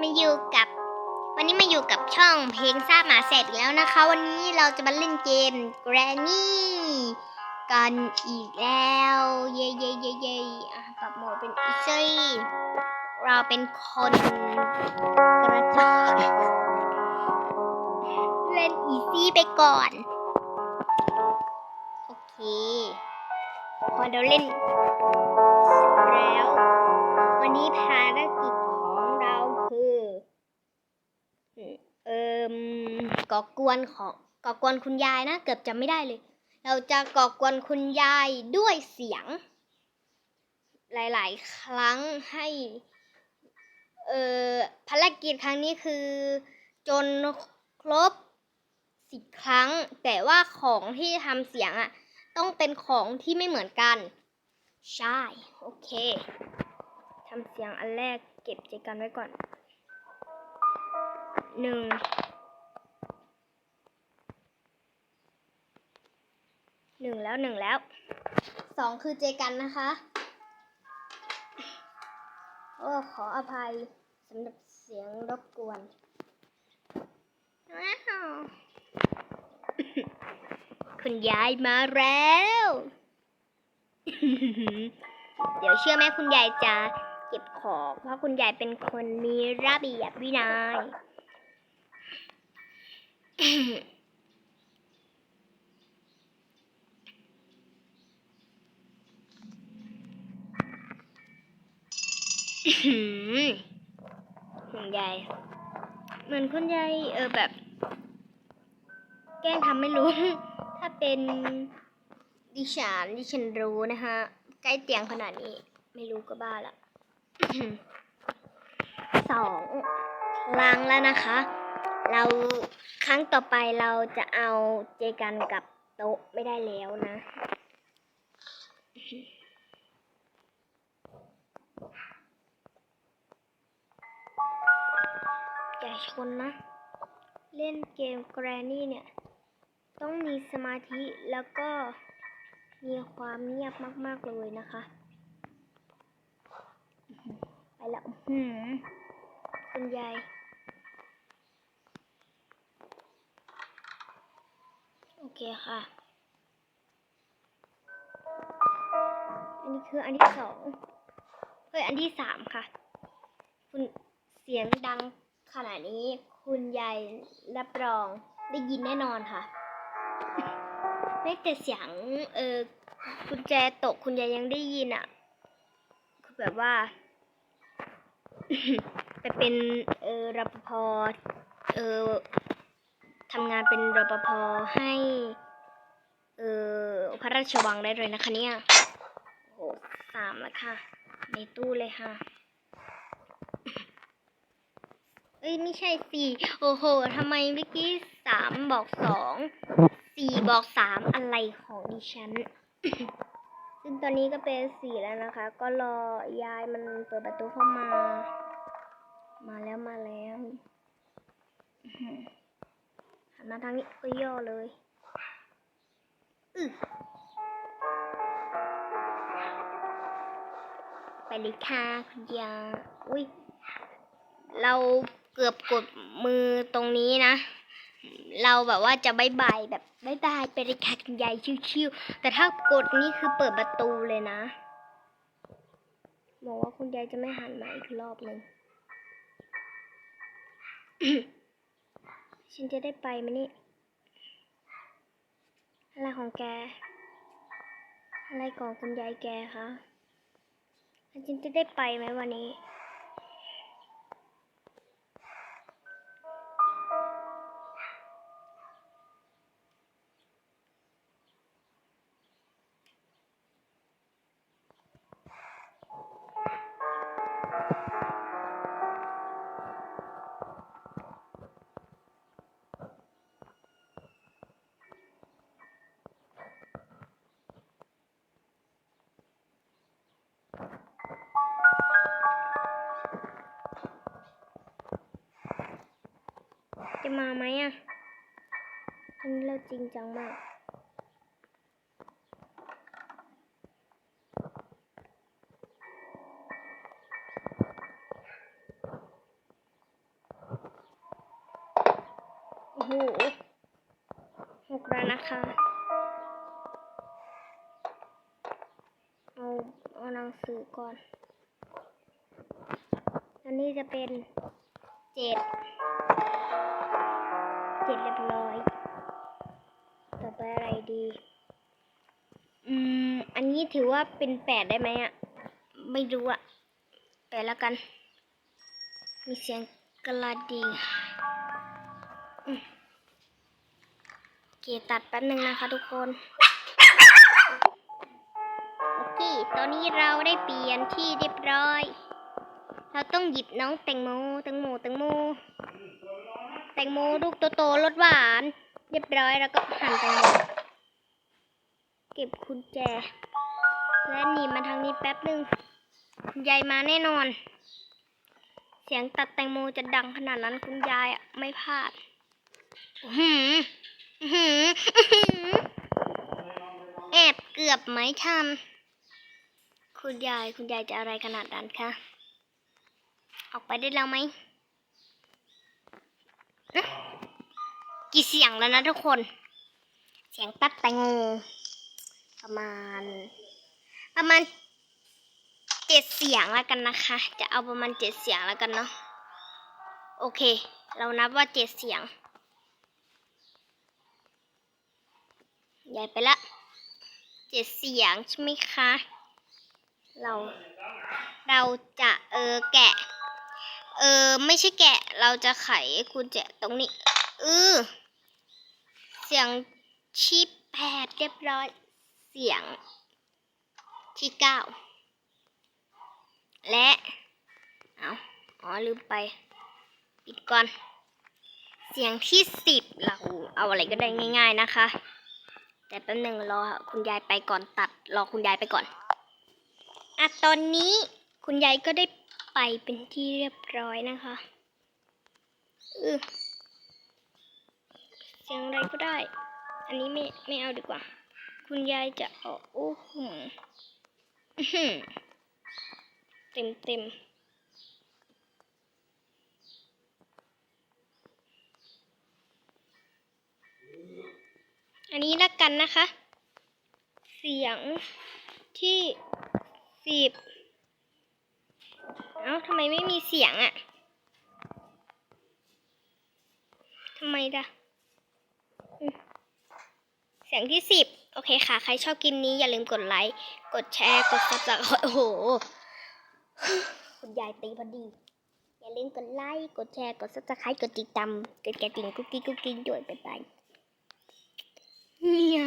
มาอยู่กับ วันนี้มาอยู่กับช่องเพลงซ่าหมาแสบอีกแล้วนะคะ วันนี้เราจะมาเล่นเกม Granny กันอีกแล้ว เย่เย่เย่เย่อะปรับโหมดเป็น Easy เราเป็นคนกระจอกเล่น Easy ไปก่อน โอเค พอเราเล่นแล้ว วันนี้ภารกิจ ก่อกวนของก่อกวนคุณยายนะเกือบจำไม่ได้เลย เราจะก่อกวนคุณยายด้วยเสียง หลาย ๆ ครั้งให้เอ่อภารกิจครั้งนี้คือ จนครบสิบครั้ง แต่ว่าของที่ทำเสียงอะต้องเป็นของที่ไม่เหมือนกัน ใช่ โอเคทำเสียงอันแรกเก็บใจกันไว้ก่อนหนึ่ง หนึ่ง แล้วหนึ่งแล้วสองคือเจกันนะคะโอ้ขออภัยสำหรับเสียงรบกวนว้าวคุณยายมาแล้ว เดี๋ยวเชื่อไหมคุณยายจะเก็บของ เพราะคุณยายเป็นคนมีระเบียบวินัย คุณยายเหมือนคุณยายเออแบบ แกล้งทำไม่รู้ ถ้าเป็นดิฉันดิฉันรู้นะคะ ใกล้เตียงขนาดนี้ ไม่รู้ก็บ้าละสองครั้งแล้วนะคะ เราครั้งต่อไปเราจะเอาเจกันกับโต๊ะไม่ได้แล้วนะ อย่าชนนะ เล่นเกม Granny เนี่ย ต้องมีสมาธิแล้วก็มีความเงียบมาก ๆ เลยนะคะ ไปแล้วหือคุณยายโอเคค่ะ อันนี้คืออันที่สองเฮ้ย อันที่สามค่ะ คุณเสียงดัง ขนาดนี้คุณยายรับรองได้ยินแน่นอนค่ะ ไม่แต่เสียงเออกุญแจตกคุณยายยังได้ยินอะคือแบบว่า ไปเป็นเออรปภเออทำงานเป็นรปภให้เออพระราชวังได้เลยนะคะเนี่ยโอ้โหสามแล้วค่ะ ในตู้เลยค่ะ เอ้ยไม่ใช่สี่โอ้โหทำไมเมื่อกี้สามบอกสองสี่บอกสามอะไรของดิฉัน ซึ่งตอนนี้ก็เป็นสี่แล้วนะคะ ก็รอยายมันเปิดประตูเข้ามา มาแล้วมาแล้วหันมาทางนี้ก็ย่อเลยอืไปเลยค่ะคุณยาอุ้ยเรา เกือบกดมือตรงนี้นะ เราแบบว่าจะบายบายแบบบายบายไปเลยค่ะคุณยายชิวๆแต่ถ้ากดนี่คือเปิดประตูเลยนะบอกว่าคุณยายจะไม่หันมาอีกรอบหนึ่งฉันจะได้ไปไหมนี่ อะไรของแก อะไรของคุณยายแกคะฉันจะได้ไปไหมวันนี้ มาไหมอะอันนี้เราจริงจังมาก โอ้โหหกแล้วนะคะเอาเอาหนังสือก่อน อันนี้จะเป็นเจ็ด เจ็ดเรียบร้อย ต่อไปอะไรดี อืม อันนี้ถือว่าเป็นแปดได้ไหมอะไม่รู้อะแปดแล้วกัน มีเสียงกระดิ่งเคตัดแป๊บนึงนะคะทุกคนโอเคตอนนี้เราได้เปลี่ยนที่เรียบร้อย เราต้องหยิบน้องแตงโมแตงโมแตงโม แตงโมลูกโตๆรสหวาน เรียบร้อยแล้วก็หั่นแตงโมเก็บกุญแจ และหนีมาทางนี้แป๊บหนึ่งคุณยายมาแน่นอน เสียงตัดแตงโมจะดังขนาดนั้นคุณยายอะไม่พลาดอื้อหืออื้อหืออื้อหือแอบเกือบไหมทันคุณยายคุณยายจะอะไรขนาดนั้นคะ ออกไปได้แล้วไหม กี่เสียงแล้วนะทุกคน เสียงตัดแตงโมประมาณ ประมาณเจ็ดเสียงแล้วกันนะคะ จะเอาประมาณเจ็ดเสียงแล้วกันเนาะโอเค เรานับว่าเจ็ดเสียง ใหญ่ไปละเจ็ดเสียงใช่ไหมคะ เราเราจะเออแกะ เออไม่ใช่แกะเราจะไขกุญแจตรงนี้เออเสียงชีพแปดเรียบร้อย เสียงที่เก้าและเอาอ๋อลืมไปปิดก่อน เสียงที่สิบเราเอาอะไรก็ได้ง่าย ๆนะคะ แต่แป๊บหนึ่งรอคุณยายไปก่อนตัดรอคุณยายไปก่อนอะตอนนี้คุณยายก็ได้ ไปเป็นที่เรียบร้อยนะคะอือเสียงอะไรก็ได้ อันนี้ไม่ไม่เอาดีกว่า คุณยายจะเอาโอ้โหเต็มเต็มอันนี้ละกันนะคะ เสียงที่สิบ เอ้าทำไมไม่มีเสียงอะ่ะทำไมล่ะเสียงที่สิบโอเคค่ะ ใครชอบกินนี้อย่าลืมกดไลค์ กดแชร์ กดซับสไครต์โอ้โห คุณยายตีพอดี อย่าลืมกดไลค์ กดแชร์ กดซับสไครต์กดติดตามกดกระดิ่งกุ๊กกิ๊กกุ๊กกิ๊กด้วยบ๊ายบายเนี่ย